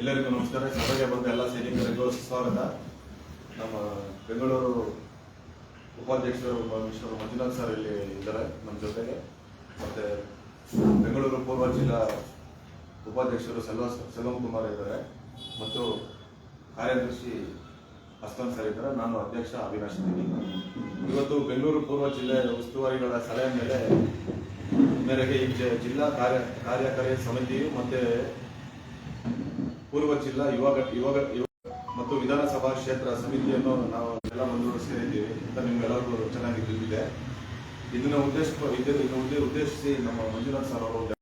ಎಲ್ಲರಿಗೂ ನಮಸ್ಕಾರ. ಸಭೆಗೆ ಬಂದ ಎಲ್ಲ ಸೈನಿಕರಿಗೂ ಸ್ವಾಗತ. ನಮ್ಮ ಬೆಂಗಳೂರು ಉಪಾಧ್ಯಕ್ಷರು ಮಿಸ್ಟರ್ ಮಂಜುನಾಥ್ ಸರ್ ಇಲ್ಲಿ ಇದ್ದಾರೆ ನಮ್ಮ ಜೊತೆಗೆ. ಮತ್ತೆ ಬೆಂಗಳೂರು ಪೂರ್ವ ಜಿಲ್ಲಾ ಉಪಾಧ್ಯಕ್ಷರು ಸೆಲ್ವ ಸೆಲ್ವಂ ಕುಮಾರ್ ಇದ್ದಾರೆ. ಮತ್ತು ಕಾರ್ಯದರ್ಶಿ ಅಸ್ತಂ ಸರ್ ಇದ್ದಾರೆ. ನಾನು ಅಧ್ಯಕ್ಷ ಅವಿನಾಶ್ ಇವತ್ತು ಬೆಂಗಳೂರು ಪೂರ್ವ ಜಿಲ್ಲೆ ಉಸ್ತುವಾರಿಗಳ ಸಲಹೆ ಮೇಲೆ ಮೇರೆಗೆ ಈ ಜಿಲ್ಲಾ ಕಾರ್ಯ ಕಾರ್ಯಕಾರಿ ಸಮಿತಿಯು ಮತ್ತೆ ಪೂರ್ವ ಜಿಲ್ಲಾ ಯುವ ಯುವ ಮತ್ತು ವಿಧಾನಸಭಾ ಕ್ಷೇತ್ರ ಸಮಿತಿಯನ್ನು ನಾವು ಎಲ್ಲ ಮಂದಿಗಳು ಸೇರಿದ್ದೀವಿ ಅಂತ ನಿಮ್ಗೆಲ್ಲರಿಗೂ ಚೆನ್ನಾಗಿ ತಿಳಿದಿದೆ. ಇದನ್ನ ಉದ್ದೇಶ ಇದನ್ನ ಉದ್ದೇ- ಉದ್ದೇಶಿಸಿ ನಮ್ಮ ಮಂಜುನಾಥ್ ಸರ್ ಅವರು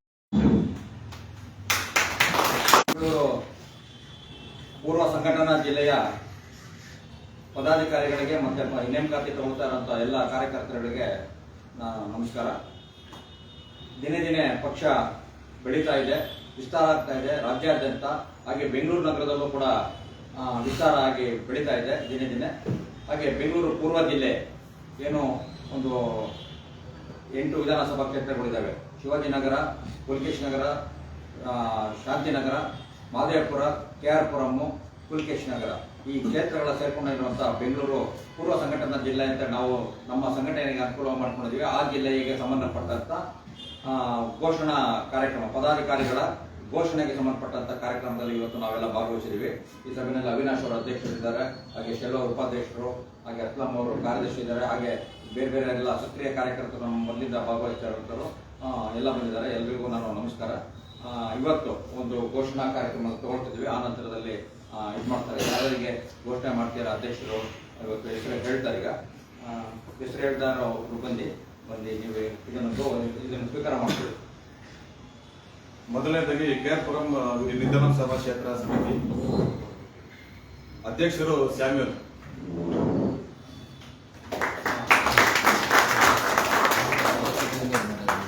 ಪೂರ್ವ ಸಂಘಟನಾ ಜಿಲ್ಲೆಯ ಪದಾಧಿಕಾರಿಗಳಿಗೆ ಮತ್ತೆ ನೇಮಕಾತಿ ತಗೊಳ್ತಾ ಇರುವಂತ ಎಲ್ಲ ಕಾರ್ಯಕರ್ತರುಗಳಿಗೆ ನಮಸ್ಕಾರ. ದಿನೇ ದಿನೇ ಪಕ್ಷ ಬೆಳೀತಾ ಇದೆ. ವಿಸ್ತಾರ ಆಗ್ತಾ ಇದೆ, ರಾಜ್ಯಾದ್ಯಂತ, ಹಾಗೆ ಬೆಂಗಳೂರು ನಗರದಲ್ಲೂ ಕೂಡ ವಿಸ್ತಾರ ಆಗಿ ಬೆಳೀತಾ ಇದೆ ದಿನೇ ದಿನೇ. ಹಾಗೆ ಬೆಂಗಳೂರು ಪೂರ್ವ ಜಿಲ್ಲೆ ಏನು ಒಂದು ಎಂಟು ವಿಧಾನಸಭಾ ಕ್ಷೇತ್ರಗಳಿದ್ದಾವೆ. ಶಿವಾಜಿನಗರ ಪುಲ್ಕೇಶ್ ನಗರ ಶಾಂತಿನಗರ, ಮಾದೇವಪುರ ಕೆ ಆರ್ ಪುರಮ್ಮು ಪುಲ್ಕೇಶ್ ನಗರ ಈ ಕ್ಷೇತ್ರಗಳ ಸೇರ್ಕೊಂಡಿರುವಂತಹ ಬೆಂಗಳೂರು ಪೂರ್ವ ಸಂಘಟನಾ ಜಿಲ್ಲೆ ಅಂತ ನಾವು ನಮ್ಮ ಸಂಘಟನೆಗೆ ಅನುಕೂಲ ಮಾಡ್ಕೊಂಡಿದ್ದೀವಿ. ಆ ಜಿಲ್ಲೆಗೆ ಸಂಬಂಧಪಟ್ಟಂತ ಘೋಷಣಾ ಕಾರ್ಯಕ್ರಮ ಪದಾಧಿಕಾರಿಗಳ ಘೋಷಣೆಗೆ ಸಂಬಂಧಪಟ್ಟಂತ ಕಾರ್ಯಕ್ರಮದಲ್ಲಿ ಇವತ್ತು ನಾವೆಲ್ಲ ಭಾಗವಹಿಸಿದ್ದೀವಿ. ಈ ಸಭೆಯಲ್ಲಿ ಅವಿನಾಶ್ ಅವರು ಅಧ್ಯಕ್ಷರಿದ್ದಾರೆ ಹಾಗೆ ಶೆಲ್ಲೋ ಉಪಾಧ್ಯಕ್ಷರು ಹಾಗೆ ಅಸ್ಲಾಂ ಅವರು ಕಾರ್ಯದರ್ಶಿ ಇದ್ದಾರೆ ಹಾಗೆ ಬೇರೆ ಬೇರೆ ಎಲ್ಲ ಸಕ್ರಿಯ ಕಾರ್ಯಕರ್ತರು ನಮ್ಮ ಮೊದಲಿಂದ ಭಾಗವಹಿಸ್ತಾ ಆ, ಎಲ್ಲ ಬಂದಿದ್ದಾರೆ. ಎಲ್ರಿಗೂ ನಾನು ನಮಸ್ಕಾರ. ಇವತ್ತು ಒಂದು ಘೋಷಣಾ ಕಾರ್ಯಕ್ರಮ ತಗೊಳ್ತಿದ್ವಿ ಆ ನಂತರದಲ್ಲಿ ಇದು ಮಾಡ್ತಾರೆ. ಯಾರಿಗೆ ಘೋಷಣೆ ಮಾಡ್ತೀರಾ ಅಧ್ಯಕ್ಷರು ಇವತ್ತು ಹೆಸರು ಹೇಳ್ತಾರೆ ಈಗ. ಹೆಸರು ಹೇಳ್ತಾರ ಒಬ್ರು ಬಂದು ಬಂದು ನೀವೇ ಇದನ್ನು ಇದನ್ನು ಸ್ವೀಕಾರ ಮಾಡ್ತೀವಿ ಮೊದಲನೇದಾಗಿ ಕೆ ಆರ್ ಪುರಂ ವಿಧಾನಸಭಾ ಕ್ಷೇತ್ರ ಸಮಿತಿ. ಅಧ್ಯಕ್ಷರು Samuel.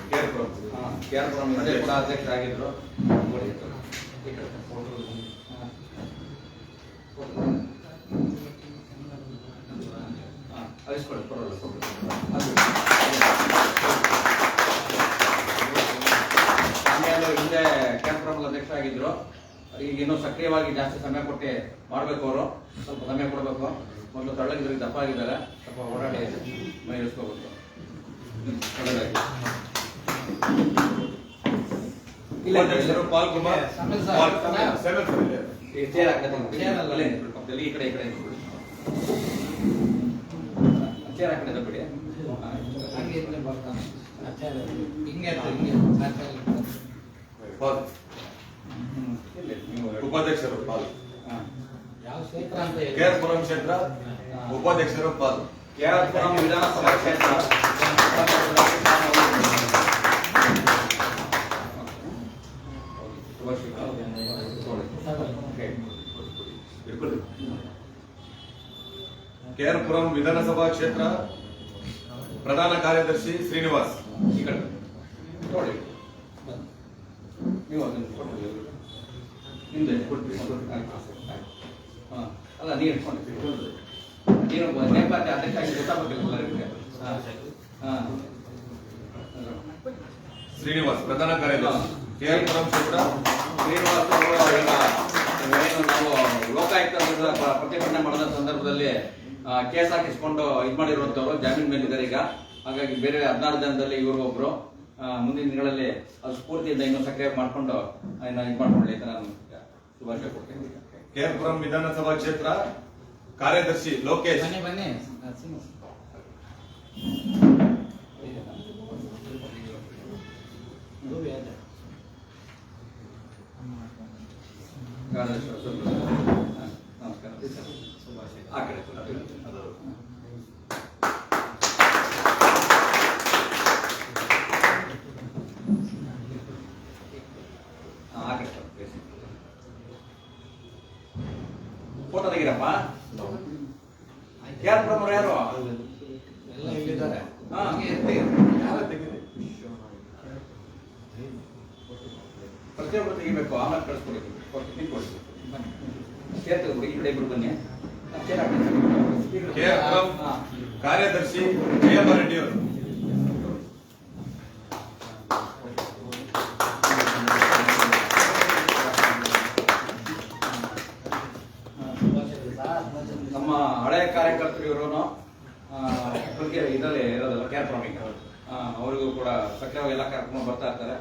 K R Puram K R Puram ಹಿಂದೆ ಕ್ಯಾಂಪ್ರಮಲ್ ಅಧ್ಯಕ್ಷರಾಗಿದ್ರು. ಈಗ ಇನ್ನೂ ಸಕ್ರಿಯವಾಗಿ ಜಾಸ್ತಿ ಸಮಯ ಕೊಟ್ಟು ಮಾಡ್ಬೇಕು ಅವರು. ಸ್ವಲ್ಪ ಸಮಯ ಕೊಡಬೇಕು. ಮೊದಲು ತಳ್ಳಗಿದ್ರೆ ದಪ್ಪ ಆಗಿದ್ದಾರೆ. ಸ್ವಲ್ಪ ಓಡಾಡಿ ಮೈ ಇಳಿಸ್ಕೋಬೇಕು. ಇಲ್ಲ, ಪಾಲ್ ಕುಮಾರ್. ಇಲ್ಲಿ. ಈ ಚೇರ್ ಪಕ್ಕದಲ್ಲಿ, ಈ ಕಡೆ ಈ ಕಡೆ ನಿಂತ್ಕೊಳ್ಳಿ. ಚೇರ್ ಆ ಕಡೆ ಬಿಡಿ. ಹಂಗೆ ಹಿಂಗೆ ಇರ್ತಾರೆ, ಹಿಂಗೆ ಆಚಾರ್ಯ ಪಾಲ್ ಹ್ಮ್. ಇಲ್ಲಿ, ನೀವು ಉಪಾಧ್ಯಕ್ಷರು ಪಾಲ್ ಹಾ. ಯಾವ ಕ್ಷೇತ್ರ ಅಂತ ಹೇಳಿ ಕೆ ಆರ್ ಪುರಂ ಕ್ಷೇತ್ರ ಉಪಾಧ್ಯಕ್ಷರು ಪಾಲ್ ಕೆ ಆರ್ ಪುರಂ ವಿಧಾನಸಭಾ ಕ್ಷೇತ್ರ ಶುಭಾಶಯ. ಓಕೆ. ಇಟ್ಕೊಳ್ಳಿ. ಕೆ ಆರ್ ಪುರಂ ವಿಧಾನಸಭಾ ಕ್ಷೇತ್ರ ಪ್ರಧಾನ ಕಾರ್ಯದರ್ಶಿ ಶ್ರೀನಿವಾಸ್ ಈ ಕಡೆ ನೋಡಿ ನೀವು ಅದನ್ನು ಕೊಟ್ಟು ಕೊಡ್ತೀವಿ. ಆಯ್ತು. ಹಾ. ಅಲ್ಲ ನೀರು ಇಟ್ಕೊಂಡು ನೀರು ನೇಪಾಳ ಅಧ್ಯಕ್ಷ ಆಗಿ ಗೊತ್ತಾಗಬೇಕಿಲ್ಲ ಹಾ ಹಾ. ಶ್ರೀನಿವಾಸ್ ಪ್ರಧಾನ ಕಾರ್ಯದರ್ಶಿ. ಕೆ ಆರ್ ಪುರಂ ಶ್ರೀನಿವಾಸ್ ಅವರು ಈಗ ಏನು ನಾವು ಲೋಕಾಯುಕ್ತ ಪ್ರ- ಪ್ರತಿಭಟನೆ ಮಾಡಿದ ಸಂದರ್ಭದಲ್ಲಿ ಕೇಸ್ ಹಾಕಿಸ್ಕೊಂಡು ಇದು ಮಾಡಿರುವಂತವ್ರು ಜಾಮೀನ್ ಮೇಲಿದ್ದಾರೆ ಈಗ. ಹಾಗಾಗಿ ಬೇರೆ ಹದಿನಾರು ದಿನದಲ್ಲಿ ಇವರು ಒಬ್ರು. ಮುಂದಿನ ದಿನಗಳಲ್ಲಿ ಅದು ಸ್ಫೂರ್ತಿಯಿಂದ ಇನ್ನೂ ಸಕ್ರಿಯ ಮಾಡ್ಕೊಂಡು ಇದು ಮಾಡ್ಕೊಳ್ಳಿ ಅಂತ ನಾನು ಶುಭಾಶಯ ಕೊಡ್ತೀನಿ ಕೆ ಆರ್ ಪುರಂ ವಿಧಾನಸಭಾ ಕ್ಷೇತ್ರ ಕಾರ್ಯದರ್ಶಿ ಲೋಕೇಶ್ ಬನ್ನಿ ಬನ್ನಿ ನರಸಿಂಹ ಕಾರ್ಯದರ್ಶಿ ಸ್ವಲ್ಪ- ಹಾ, ನಮಸ್ಕಾರ ಆ ಕಡೆ ಅದು. ಹಾ, ಆ ಕಡೆ ಸ್ವಲ್ಪ face. ಫೋಟೋ ತೆಗಿರಪ್ಪ? ಯಾರು ಪ್ರಮುಖರು ಯಾರು? ಪ್ರತಿಯೊಬ್ಬರು ತೆಗಿಬೇಕು ಆಮೇಲೆ ಕಳಿಸ್ಕೊಡಿ. ಬನ್ನಿ. ಚೇರ್ ತೆಗೆದ್ಬಿಡಿ ಈ ಕಡೆ ಇಬ್ರು ಬನ್ನಿ. ಚೇರ್ ಹಾಕಿ. ಹಳೆ ಕಾರ್ಯಕರ್ತರು ಇವರುನು ಇದರಲ್ಲಿ ಇರೋದಲ್ಲ ಕೇರ್ ಪ್ರಾಮಿಂಗ್ ಅವ್ರಿಗೂ ಕೂಡ ಸಕ್ರಿಯವಾಗಿ ಎಲ್ಲ ಕಾರ್ಯಕ್ರಮ ಬರ್ತಾ ಇರ್ತಾರೆ.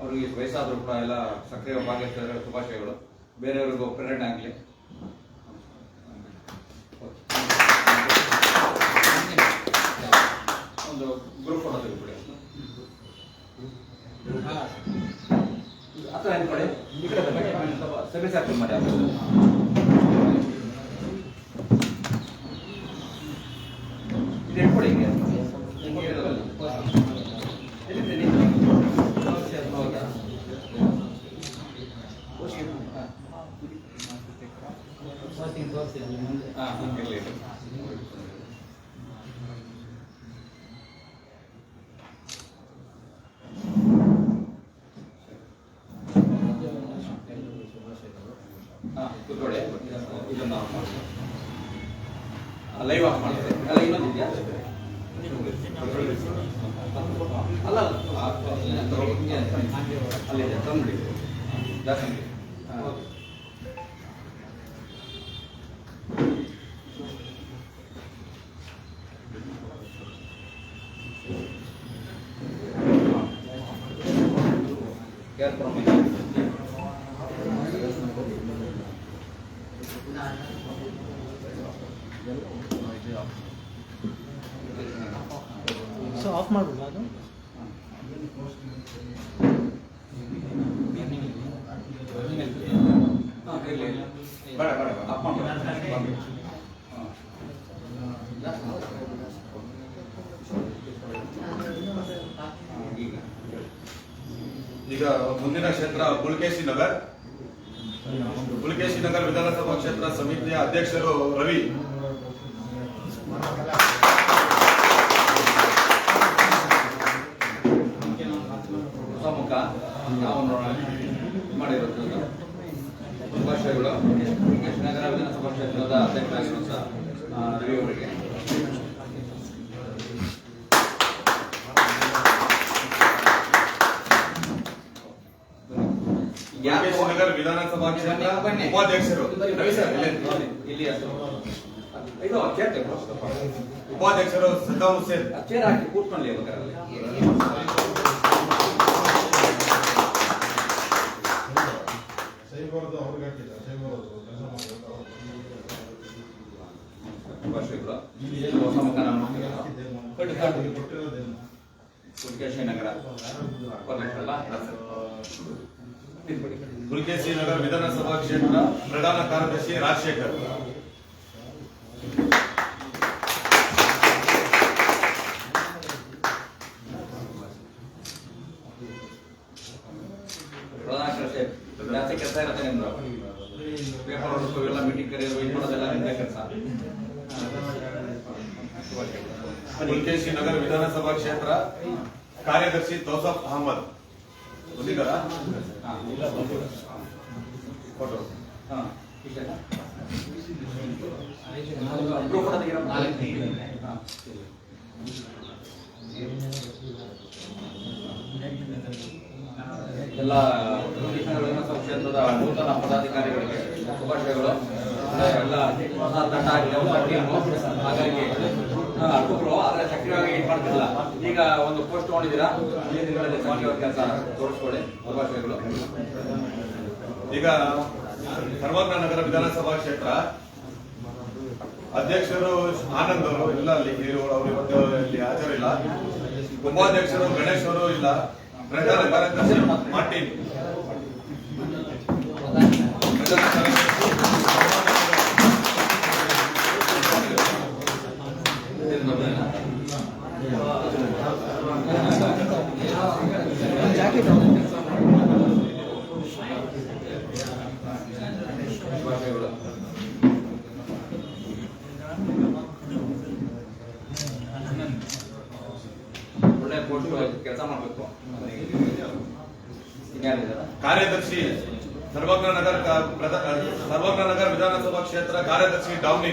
ಅವ್ರಿಗೆ ವಯಸ್ಸಾದರೂ ಕೂಡ ಎಲ್ಲ ಸಕ್ರಿಯವಾಗಿ ಭಾಗಿಸ್ತಾರೆ ಶುಭಾಶಯಗಳು. ಬೇರೆಯವ್ರಿಗೂ ಪ್ರೇರಣೆ ಆಗಲಿ. ಒಂದು ಗ್ರೂಪ್ ಫೋಟೋ ತೆಗೆದುಬಿಡಿ. ಥರ ಏನು ಮಾಡಿ ಮಾಡಿ ಕೂತ್ಕೊಳ್ಳಿ. ಇದನ್ನ ಆಫ್ ಮಾಡಿ. ಆ, ಲೈವ್ ಆಫ್ ಮಾಡ್ತಾರೆ ಅಲ್ಲ ಇನ್ನೊಂದಿದೆಯಾ ಅಲ್ಲ ಅಲ್ಲ. ಅಲ್ಲಿದೆ ತಂದ್ಬಿಡಿ. ಜಾಸ್ತಿ. ಆಫ್ ಮಾಡ್ಬೋದಾ ಅದು ಹಾ, ಇರ್ಲಿ, ಇರ್ಲಿ. ಬೇಡ ಬೇಡ ಬೇಡ ಅಪ್ಪ ಮಾಡಿ ಈಗ ಈಗ ಮುಂದಿನ ಕ್ಷೇತ್ರ ಪುಲಕೇಶಿ ನಗರ್ ಪುಲಕೇಶಿ ನಗರ್ ವಿಧಾನಸಭಾ ಕ್ಷೇತ್ರ ಸಮಿತಿಯ ಅಧ್ಯಕ್ಷರು ರವಿ ಹೊಸ ಮುಖ ನಾವು ನೋಡೋಣ ಮಾಡಿರೋದು ಇದು. ಶುಭಾಶಯಗಳು. ನಗರ ವಿಧಾನಸಭಾ ಕ್ಷೇತ್ರದ ಅಧ್ಯಕ್ಷರಾಗಿರುವಂಥ ರವಿ ಅವರಿಗೆ. ವಿಧಾನಸಭಾ ಕ್ಷೇತ್ರ. ಉಪಾಧ್ಯಕ್ಷರು. ರವಿ ಸರ್ ಇಲ್ಲಿ ಇದು ಉಪಾಧ್ಯಕ್ಷರು ಸದ್ದಾಂ ಹುಸೇನ್. ಚೇರ್ ಹಾಕಿ ಕೂತ್ಕೊಳ್ಳಿ ಬೇಕಾದ್ರೆ ಪುಲಕೇಶಿ ನಗರ. ಪುಲಕೇಶಿ ನಗರ್ ವಿಧಾನಸಭಾ ಕ್ಷೇತ್ರ ಪ್ರಧಾನ ಕಾರ್ಯದರ್ಶಿ ರಾಜಶೇಖರ್ ಪ್ರಧಾನ ಕೃಷಿ ಜಾಸ್ತಿ ಕೆಲಸ ಇರುತ್ತೆ ನಿಮ್ದು ಪೇಪರ್ ಹೊರಡಿಸೋ ಎಲ್ಲ ಮೀಟಿಂಗ್ ಕರೆಯೋದು ಇದು ಮಾಡೋದೆಲ್ಲ ನಿಮ್ದೇ ಕೆಲಸ ನಗರ ವಿಧಾನಸಭಾ ಕ್ಷೇತ್ರ ಕಾರ್ಯದರ್ಶಿ ತೌಸಫ್ ಅಹಮದ್. ಎಲ್ಲ ಕ್ಷೇತ್ರದ ನೂತನ ಪದಾಧಿಕಾರಿಗಳಿಗೆ ಶುಭಾಶಯಗಳು. ಎಲ್ಲ ಹೊಸ ತಂಡ ಆಗಿದೆ. ಹಾಗಾಗಿ ಆ, ಅರ್ಥಕರು ಆದ್ರೆ ಸಕ್ರಿಯವಾಗಿ ಇದು ಮಾಡ್ತಿಲ್ಲ. ಈಗ ಒಂದು ಪೋಸ್ಟ್ ತಗೊಂಡಿದ್ದೀರಾ? ಈ ದಿನಗಳಲ್ಲಿ ಸಕ್ರಿಯವಾಗಿ ಕೆಲಸ ತೋರಿಸ್ಕೊಳ್ಳಿ ಶುಭಾಶಯಗಳು. ಈಗ ಸರ್ವಜ್ಞ ನಗರ ವಿಧಾನಸಭಾ ಕ್ಷೇತ್ರ. ಅಧ್ಯಕ್ಷರು ಆನಂದ್ ಅವರು ಇಲ್ಲ ಅಲ್ಲಿ ಅವರು ಇವತ್ತು ಇಲ್ಲಿ ಹಾಜರಿಲ್ಲ. ಉಪಾಧ್ಯಕ್ಷರು ಗಣೇಶ್ ಅವರು ಇಲ್ಲ. ಪ್ರಧಾನ ಕಾರ್ಯದರ್ಶಿ ಮಾರ್ಟಿನ್. ಪ್ರಧಾನ ಜಾಕೆಟ್ ಶುಭಾಶಯಗಳು ಒಳ್ಳೆ ಪೋಸ್ಟ್ ಕೆಲಸ ಮಾಡಬೇಕು ಇನ್ಯಾರಿದ್ದಾರೆ ಕಾರ್ಯದರ್ಶಿ ಸರ್ವಜ್ಞ ನಗರ ಕ- ಪ್ರಧ- ಸರ್ವಜ್ಞ ನಗರ ವಿಧಾನಸಭಾ ಕ್ಷೇತ್ರ ಕಾರ್ಯದರ್ಶಿ ಡೌನಿ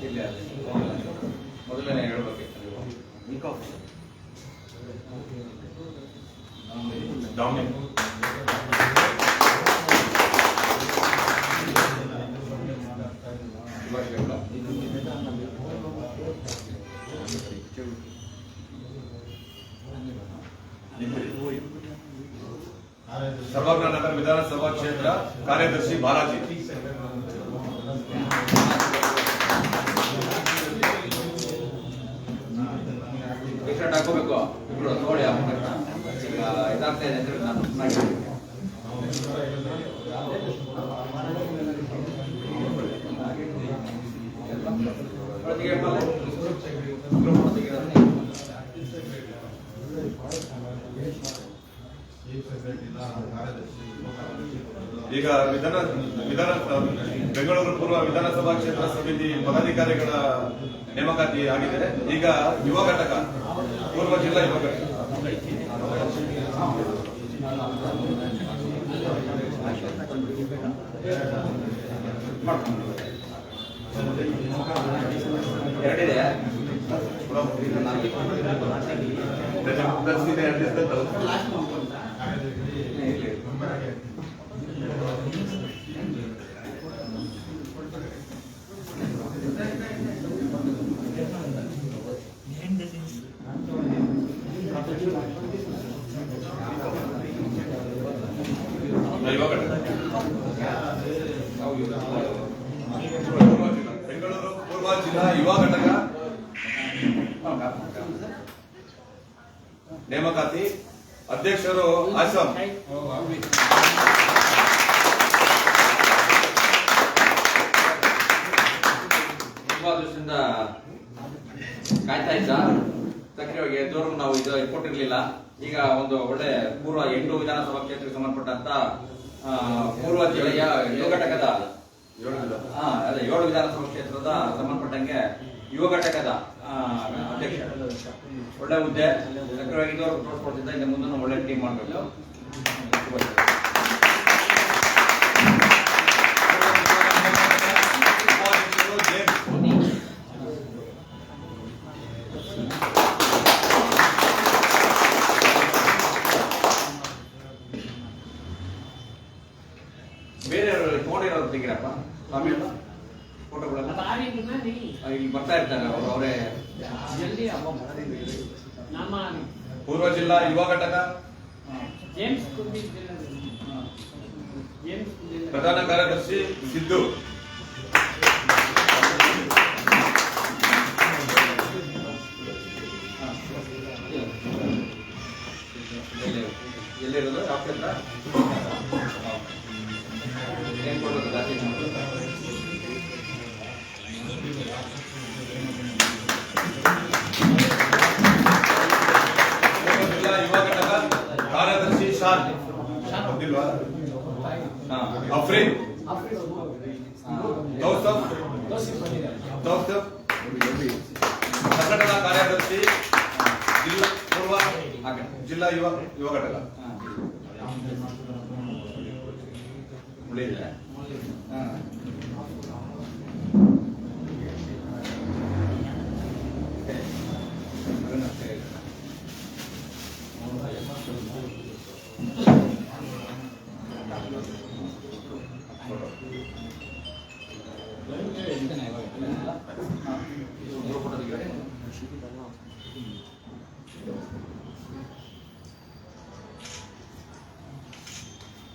ಇಲ್ಲಿ ಅಲ್ಲಿ. ಮೊದಲನೇ ಹೇಳ್ಬೇಕಿತ್ತು ನೀವು ಡೌನಿ ಕ್ಷೇತ್ರ ಕಾರ್ಯದರ್ಶಿ ಬಾಲಾಜಿ ಟಿಕೆಟ್ ಹಾಕೋಬೇಕು ಇಬ್ರು ನೋಡಿ ಹಾಕೋಬೇಕು ಈಗ ಇದಾಗ್ತಾ ಇದೆ ಅಂತ ಹೇಳಿ ನಾನು ಮಾಡಿದ್ದೀನಿ. ಈಗ ವಿಧಾನ ವಿಧಾನ ಬೆಂಗಳೂರು ಪೂರ್ವ ವಿಧಾನಸಭಾ ಕ್ಷೇತ್ರ ಸಮಿತಿ ಪದಾಧಿಕಾರಿಗಳ ನೇಮಕಾತಿ ಆಗಿದೆ. ಈಗ ಯುವ ಘಟಕ ಪೂರ್ವ ಜಿಲ್ಲಾ ಯುವ ಘಟಕ. ಎರಡಿದೆ ಪ್ಲಸ್ ಇದೆ ಎರಡು ಇರ್ತೈತಲ್ಲ? ಇಲ್ಲಿ. ಯುವ ಘಟಕ ಬೆಂಗಳೂರು ಪೂರ್ವ ಜಿಲ್ಲಾ ಯುವ ಘಟಕ ನೇಮಕಾತಿ ಅಧ್ಯಕ್ಷರು ಆಸಂ ತುಂಬಾ ದಿವಸದಿಂದ ಕಾಯ್ತಾ ಇದ್ದ. ಸಕ್ರಿಯವಾಗಿ ಎದುರು ನಾವು ಇದು ಕೊಟ್ಟಿರ್ಲಿಲ್ಲ ಈಗ ಒಂದು ಒಳ್ಳೆ ಪೂರ್ವ ಎಂಟು ವಿಧಾನಸಭಾ ಕ್ಷೇತ್ರಕ್ಕೆ ಸಂಬಂಧಪಟ್ಟಂತ ಪೂರ್ವ ಜಿಲ್ಲೆಯ ಯುವ ಘಟಕದ ಏಳು ಅದೇ ವಿಧಾನಸಭಾ ಕ್ಷೇತ್ರದ ಸಂಬಂಧಪಟ್ಟಂಗೆ ಯುವ ಘಟಕದ ಅಧ್ಯಕ್ಷ. ಒಳ್ಳೆ ಹುದ್ದೆ. ಸಕ್ರಿಯವಾಗಿ ಇದ್ದವರು ತೋರಿಸ್ಕೊಡ್ತಿದ್ದ ಇನ್ನು ಮುಂದೆ ಒಳ್ಳೆ ಟೀಮ್ ಮಾಡಬೇಕು. ಫೋಟೋಗಳೆಲ್ಲ ಆ, ಇಲ್ಲಿ ಬರ್ತಾ ಇರ್ತಾರೆ ಅವರು ಅವರೇ. ಪೂರ್ವ ಜಿಲ್ಲಾ ಯುವ ಘಟಕ. ಪ್ರಧಾನ ಕಾರ್ಯದರ್ಶಿ ಸಿದ್ದು. ಎಲ್ಲಿರೋದು ಕ್ಷೇತ್ರ ಏನ್ ಕೊಡ್ಬೇಕು? ಹಾ. ಕೌಸ್ತಫ್ ಕೌಸ್ತಫ್ ಸಂಘಟನಾ ಕಾರ್ಯದರ್ಶಿ ಜಿಲ್ಲಾ ಪೂರ್ವ ಜಿಲ್ಲಾ ಯುವ ಯುವ ಘಟಕ. ಹಾ.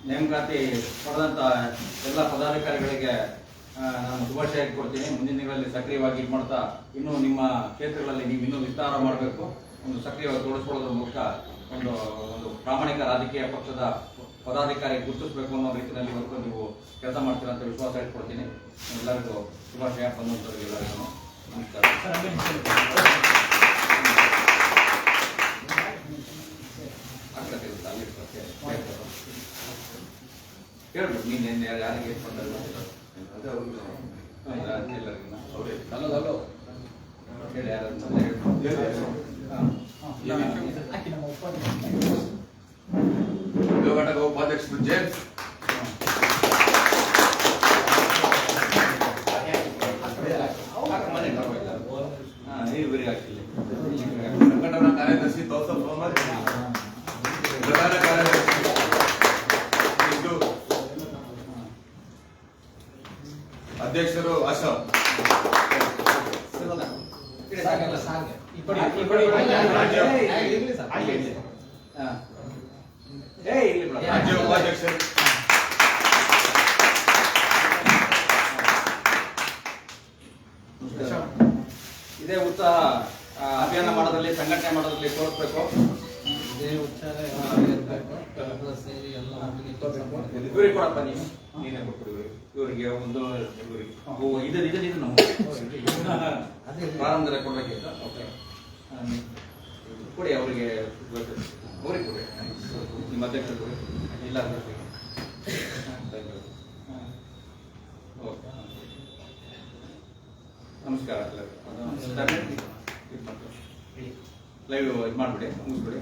ನೇಮಕಾತಿ ಪಡೆದಂತ ಎಲ್ಲ ಪದಾಧಿಕಾರಿಗಳಿಗೆ ನಾನು ಶುಭಾಶಯ ಕೊಡ್ತೀನಿ ಮುಂದಿನ ದಿನಗಳಲ್ಲಿ ಸಕ್ರಿಯವಾಗಿ ಇದು ಮಾಡ್ತಾ ಇನ್ನೂ ನಿಮ್ಮ ಕ್ಷೇತ್ರಗಳಲ್ಲಿ ನೀವು ಇನ್ನೂ ವಿಸ್ತಾರ ಮಾಡಬೇಕು. ಒಂದು ಸಕ್ರಿಯವಾಗಿ ತೋರಿಸ್ಕೊಳ್ಳೋದ್ರ ಮೂಲಕ ಒಂದು ಒಂದು ಪ್ರಾಮಾಣಿಕ ರಾಜಕೀಯ ಪಕ್ಷದ ಪದಾಧಿಕಾರಿ ಗುರುತಿಸಬೇಕು ಅನ್ನೋ ರೀತಿಯಲ್ಲಿ ಇವತ್ತು ನೀವು ಕೆಲಸ ಮಾಡ್ತೀರ ಅಂತ ವಿಶ್ವಾಸ ಇಟ್ಕೊಡ್ತೀನಿ ಎಲ್ಲರಿಗೂ ಶುಭಾಶಯ. ಬಂದಂಥವ್ರಿಗೆ ಎಲ್ಲರಿಗೂ ನಮಸ್ಕಾರ. ಅಲ್ಲಿ ಇರ್ತದೆ. ಹೇಳ್ಬೇಕು ನಿನ್ನೆ ಯಾರಿಗೆ ಬಂದಲ್ಲ ಅದೇ ಅವ್ರಿಗೆ ಅವರೇ ಹಲೋ ಹೇಳಿ ಯುವ ಘಟಕ ಉಪಾಧ್ಯಕ್ಷರು ಜೇಮ್ಸ್. ಬಿರಿ ಹಾಕಿಲ್ಲ. ಸಂಘಟನಾ ಕಾರ್ಯದರ್ಶಿ ಪ್ರಧಾನ ಕಾರ್ಯದರ್ಶಿ ಸಿದ್ದು ಅಧ್ಯಕ್ಷರು ಅಶೋಕ್ ಸಾಕಲ್ಲ ಸಾಕು ಈ ಕಡೆ ಈ ಕಡೆ ರಾಜ್ಯ. ಹಾ. ಏ ಇಲ್ಲಿ ಬಿಡ ರಾಜ್ಯ ಉಪಾಧ್ಯಕ್ಷರು ಇದೇ ಉತ್ಸಾಹ ಆ, ಅಭಿಯಾನ ಮಾಡೋದ್ರಲ್ಲಿ ಸಂಘಟನೆ ಮಾಡೋದ್ರಲ್ಲಿ ತೋರಿಸ್ಬೇಕು ಇದೇ ಉಚ್ಚಾರ ಎಲ್ಲ ಇರ್ಬೇಕು ಎಲ್ಲ ಸೇರಿ ಎಲ್ಲ ಒಟ್ಟಿಗೆ ಕೆಲಸ ಮಾಡ್ಬೇಕು. ಇವ್ರಿಗೆ ಕೊಡಪ್ಪ ನೀವು. ನೀನೇ ಕೊಟ್ಬಿಡು. ಇವ್ರಿಗೆ. ಒಂದು ಇವರಿಗೆ. ಓ ಇದು ಇದು ಇದು ನಾವು ಪ್ರಾರಂಭದಲ್ಲಿ ಓಕೆ ಕೊಡಿ ಅವರಿಗೆ ಅವ್ರಿಗೆ ಕೊಡಿ. ನಿಮ್ಮ ಅಧ್ಯಕ್ಷರು ಕೊಡಿ. ಇಲ್ಲ ಓಕೆ ನಮಸ್ಕಾರ ಲೈವ್ ಇದು ಮಾಡಿಬಿಡಿ ಮುಗಿಸ್ಬಿಡಿ.